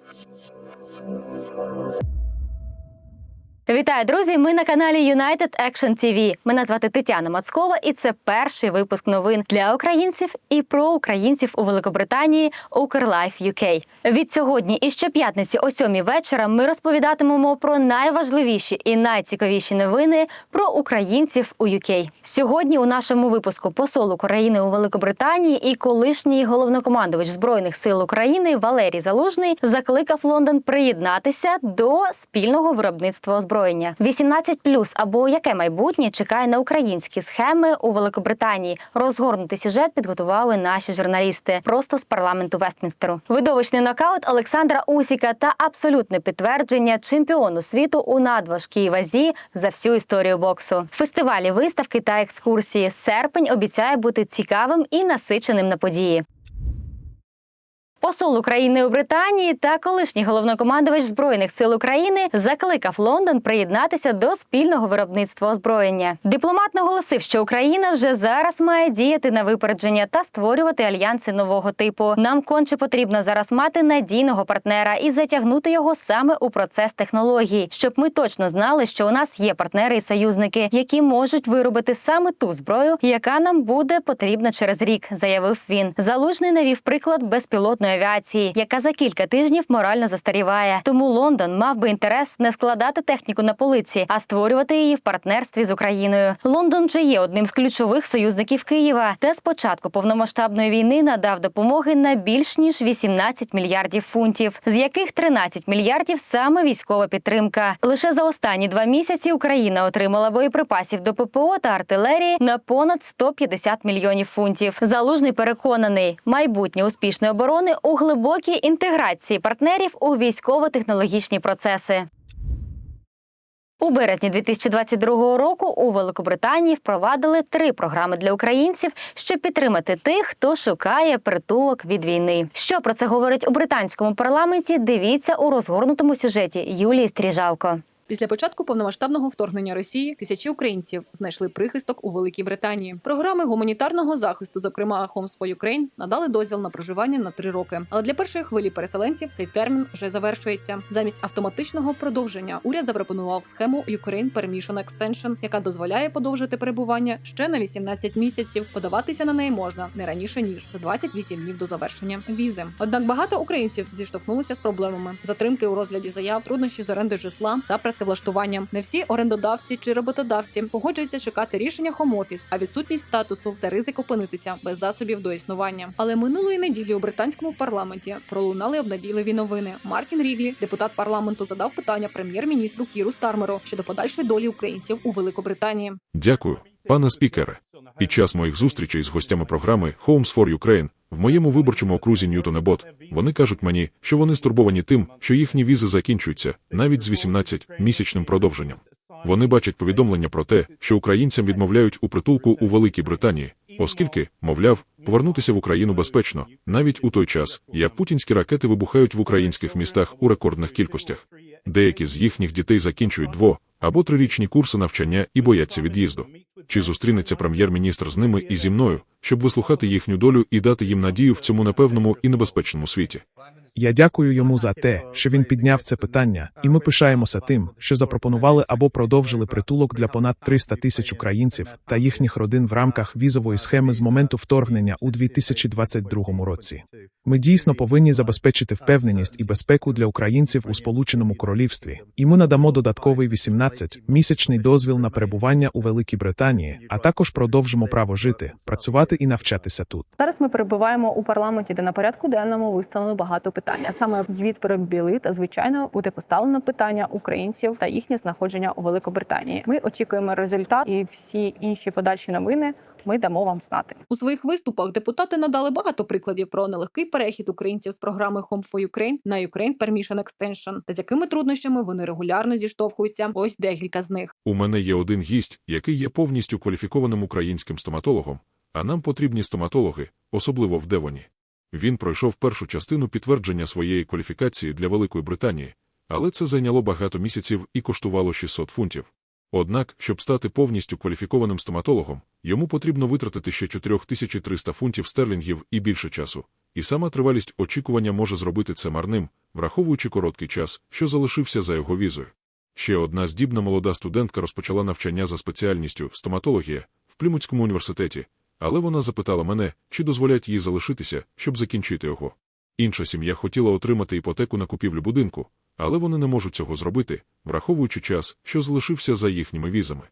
thank you Вітаю, друзі! Ми на каналі United Action TV. Мене звати Тетяна Мацкова, і це перший випуск новин для українців і про українців у Великобританії Укрлайф UK. Від сьогодні і щоп'ятниці о сьомій вечора ми розповідатимемо про найважливіші і найцікавіші новини про українців у UK. Сьогодні у нашому випуску посол України у Великобританії і колишній головнокомандувач збройних сил України Валерій Залужний закликав Лондон приєднатися до спільного виробництва озброєння. 18+, або яке майбутнє чекає на українські схеми у Великобританії. Розгорнутий сюжет підготували наші журналісти просто з парламенту Вестмінстеру. Видовищний нокаут Олександра Усіка та абсолютне підтвердження чемпіону світу у надважкій вазі за всю історію боксу. Фестивалі, виставки та екскурсії. Серпень обіцяє бути цікавим і насиченим на події. Посол України у Британії та колишній головнокомандувач збройних сил України закликав Лондон приєднатися до спільного виробництва озброєння. Дипломат наголосив, що Україна вже зараз має діяти на випередження та створювати альянси нового типу. Нам конче потрібно зараз мати надійного партнера і затягнути його саме у процес технологій, щоб ми точно знали, що у нас є партнери і союзники, які можуть виробити саме ту зброю, яка нам буде потрібна через рік, заявив він. Залужний навів приклад безпілотної авіації, яка за кілька тижнів морально застаріває. Тому Лондон мав би інтерес не складати техніку на полиці, а створювати її в партнерстві з Україною. Лондон вже є одним з ключових союзників Києва, де з початку повномасштабної війни надав допомоги на більш ніж 18 мільярдів фунтів, з яких 13 мільярдів саме військова підтримка. Лише за останні два місяці Україна отримала боєприпасів до ППО та артилерії на понад 150 мільйонів фунтів. Залужний переконаний, майбутнє успішної оборони у глибокій інтеграції партнерів у військово-технологічні процеси. У березні 2022 року у Великобританії впровадили три програми для українців, щоб підтримати тих, хто шукає притулок від війни. Що про це говорить у британському парламенті? Дивіться у розгорнутому сюжеті Юлії Стріжавко. Після початку повномасштабного вторгнення Росії тисячі українців знайшли прихисток у Великій Британії. Програми гуманітарного захисту, зокрема Homes for Ukraine, надали дозвіл на проживання на три роки. Але для першої хвилі переселенців цей термін вже завершується. Замість автоматичного продовження уряд запропонував схему Ukraine Permission Extension, яка дозволяє подовжити перебування ще на 18 місяців. Подаватися на неї можна не раніше ніж за 28 днів до завершення візи. Однак багато українців зіштовхнулися з проблемами: затримки у розгляді заяв, труднощі з оренди житла та працевлаштуванням. Не всі орендодавці чи роботодавці погоджуються чекати рішення хом-офіс, а відсутність статусу це ризик опинитися без засобів до існування. Але минулої неділі у британському парламенті пролунали обнадійливі новини. Мартін Ріглі, депутат парламенту, задав питання прем'єр-міністру Кіру Стармеру щодо подальшої долі українців у Великобританії. Дякую, пане спікере. Під час моїх зустрічей з гостями програми Homes for Ukraine в моєму виборчому окрузі Ньютонебот вони кажуть мені, що вони стурбовані тим, що їхні візи закінчуються навіть з 18-місячним продовженням. Вони бачать повідомлення про те, що українцям відмовляють у притулку у Великій Британії, оскільки, мовляв, повернутися в Україну безпечно, навіть у той час, як путінські ракети вибухають в українських містах у рекордних кількостях. Деякі з їхніх дітей закінчують дво або трирічні курси навчання і бояться від'їзду. Чи зустрінеться прем'єр-міністр з ними і зі мною, щоб вислухати їхню долю і дати їм надію в цьому непевному і небезпечному світі? Я дякую йому за те, що він підняв це питання, і ми пишаємося тим, що запропонували або продовжили притулок для понад 300 тисяч українців та їхніх родин в рамках візової схеми з моменту вторгнення у 2022 році. Ми дійсно повинні забезпечити впевненість і безпеку для українців у Сполученому Королівстві, і ми надамо додатковий 18-місячний дозвіл на перебування у Великій Британії, а також продовжимо право жити, працювати і навчатися тут. Зараз ми перебуваємо у парламенті, де на порядку денному виставлено багато питань. А саме звіт про біли та звичайно буде поставлено питання українців та їхнє знаходження у Великобританії. Ми очікуємо результат і всі інші подальші новини. Ми дамо вам знати. У своїх виступах депутати надали багато прикладів про нелегкий перехід українців з програми Home for Ukraine на Ukraine Permission Extension, та з якими труднощами вони регулярно зіштовхуються. Ось декілька з них. У мене є один гість, який є повністю кваліфікованим українським стоматологом, а нам потрібні стоматологи, особливо в Девоні. Він пройшов першу частину підтвердження своєї кваліфікації для Великої Британії, але це зайняло багато місяців і коштувало 600 фунтів. Однак, щоб стати повністю кваліфікованим стоматологом, йому потрібно витратити ще 4300 фунтів стерлінгів і більше часу, і сама тривалість очікування може зробити це марним, враховуючи короткий час, що залишився за його візою. Ще одна здібна молода студентка розпочала навчання за спеціальністю стоматологія в Плymouthському університеті, але вона запитала мене, чи дозволять їй залишитися, щоб закінчити його. Інша сім'я хотіла отримати іпотеку на купівлю будинку, але вони не можуть цього зробити, враховуючи час, що залишився за їхніми візами.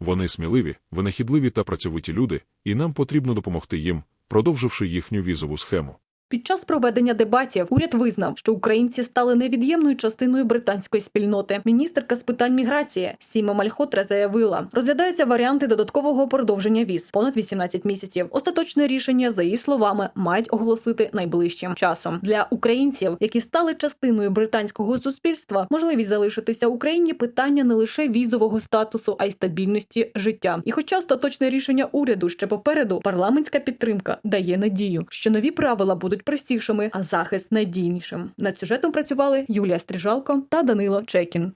Вони сміливі, винахідливі та працьовиті люди, і нам потрібно допомогти їм, продовживши їхню візову схему. Під час проведення дебатів уряд визнав, що українці стали невід'ємною частиною британської спільноти. Міністерка з питань міграції Сіма Мальхотра заявила, розглядаються варіанти додаткового продовження віз понад 18 місяців. Остаточне рішення, за її словами, мають оголосити найближчим часом для українців, які стали частиною британського суспільства. Можливість залишитися в Україні питання не лише візового статусу, а й стабільності життя. І, хоча остаточне рішення уряду ще попереду, парламентська підтримка дає надію, що нові правила будуть простішими, а захист надійнішим. Над сюжетом працювали Юлія Стріжалко та Данило Чекін.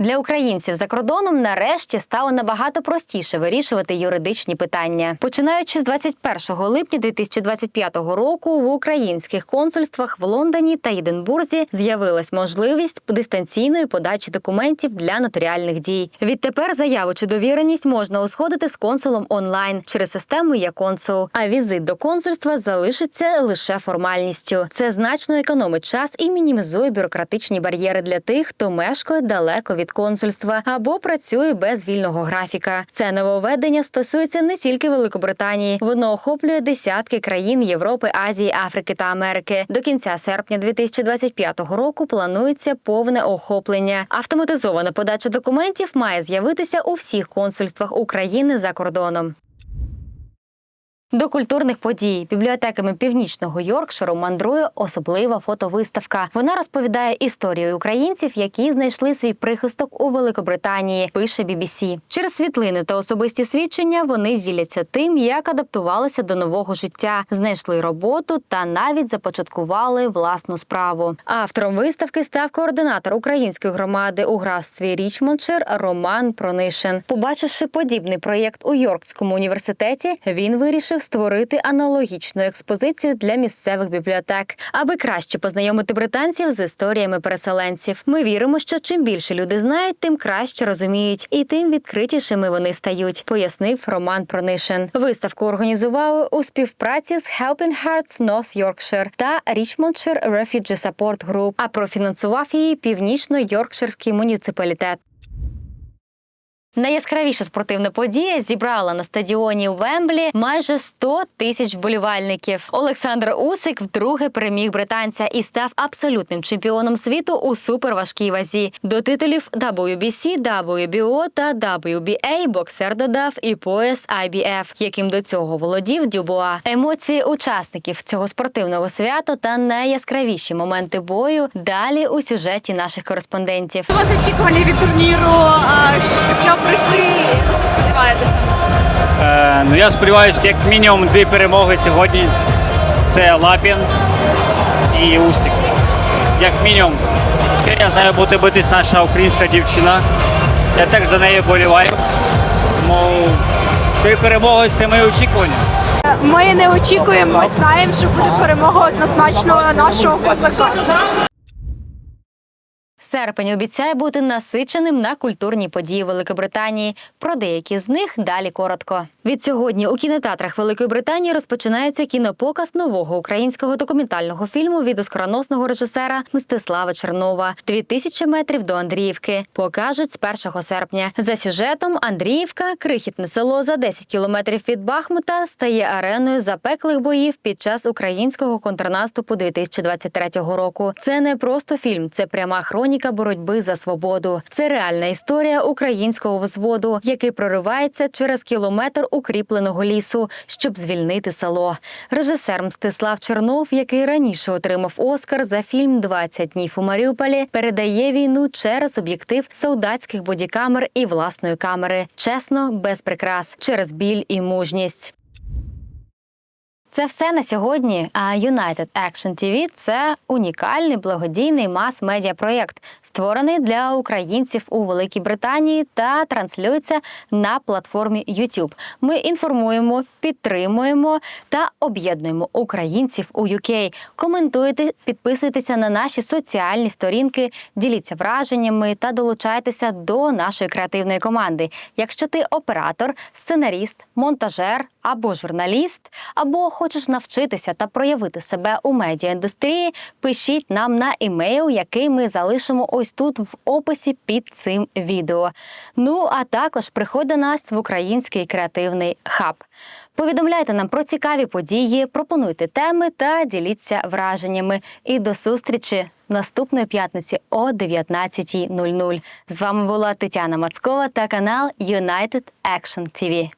Для українців за кордоном нарешті стало набагато простіше вирішувати юридичні питання. Починаючи з 21 липня 2025 року в українських консульствах в Лондоні та Єдинбурзі з'явилась можливість дистанційної подачі документів для нотаріальних дій. Відтепер заяву чи довіреність можна узгодити з консулом онлайн через систему «Є-консул», а візит до консульства залишиться лише формальністю. Це значно економить час і мінімізує бюрократичні бар'єри для тих, хто мешкає далеко від консульства або працює без вільного графіка. Це нововведення стосується не тільки Великобританії, воно охоплює десятки країн Європи, Азії, Африки та Америки. До кінця серпня 2025 року планується повне охоплення. Автоматизована подача документів має з'явитися у всіх консульствах України за кордоном. До культурних подій бібліотеками північного Йоркширу мандрує особлива фотовиставка. Вона розповідає історію українців, які знайшли свій прихисток у Великобританії. Пише BBC. Через світлини та особисті свідчення вони діляться тим, як адаптувалися до нового життя, знайшли роботу та навіть започаткували власну справу. Автором виставки став координатор української громади у графстві Річмондшир Роман Пронишин. Побачивши подібний проєкт у Йоркському університеті, він вирішив створити аналогічну експозицію для місцевих бібліотек, аби краще познайомити британців з історіями переселенців. Ми віримо, що чим більше люди знають, тим краще розуміють, і тим відкритішими вони стають, пояснив Роман Пронишин. Виставку організували у співпраці з Helping Hearts North Yorkshire та Richmondshire Refugee Support Group, а профінансував її північно-йоркширський муніципалітет. Найяскравіша спортивна подія зібрала на стадіоні Вемблі майже 100 тисяч вболівальників. Олександр Усик вдруге переміг британця і став абсолютним чемпіоном світу у суперважкій вазі. До титулів WBC, WBO та WBA боксер додав і пояс IBF, яким до цього володів Дюбуа. Емоції учасників цього спортивного свята та найяскравіші моменти бою далі у сюжеті наших кореспондентів. Вас очікування від турніру, що сподіваєтеся? Е, ну я сподіваюся, як мінімум дві перемоги сьогодні. Це Лапін і Устік. Як мінімум. Я знаю, буде битись наша українська дівчина. Я так за нею боліваю. Тому дві перемоги це мої очікування. Ми не очікуємо, ми знаємо, що буде перемога однозначно нашого козака. Серпень обіцяє бути насиченим на культурні події Великобританії. Про деякі з них далі коротко. Від сьогодні у кінотеатрах Великої Британії розпочинається кінопоказ нового українського документального фільму від оскароносного режисера Мстислава Чернова «2000 метрів до Андріївки. Покажуть з 1 серпня. За сюжетом Андріївка, крихітне село за 10 кілометрів від Бахмута, стає ареною запеклих боїв під час українського контрнаступу 2023 року. Це не просто фільм, це пряма хроніка боротьби за свободу. Це реальна історія українського взводу, який проривається через кілометр укріпленого лісу, щоб звільнити село. Режисер Мстислав Чернов, який раніше отримав Оскар за фільм «20 днів у Маріуполі, передає війну через об'єктив солдатських бодікамер і власної камери. Чесно, без прикрас, через біль і мужність. Це все на сьогодні. А United Action TV – це унікальний благодійний мас-медіа проєкт, створений для українців у Великій Британії та транслюється на платформі YouTube. Ми інформуємо, підтримуємо та об'єднуємо українців у UK. Коментуйте, підписуйтеся на наші соціальні сторінки, діліться враженнями та долучайтеся до нашої креативної команди. Якщо ти оператор, сценаріст, монтажер або журналіст, або хочеш навчитися та проявити себе у медіаіндустрії, пишіть нам на імейл, який ми залишимо ось тут в описі під цим відео. Ну а також приходь до нас в український креативний хаб. Повідомляйте нам про цікаві події, пропонуйте теми та діліться враженнями. І до зустрічі наступної п'ятниці о 19.00. З вами була Тетяна Мацкова та канал United Action TV.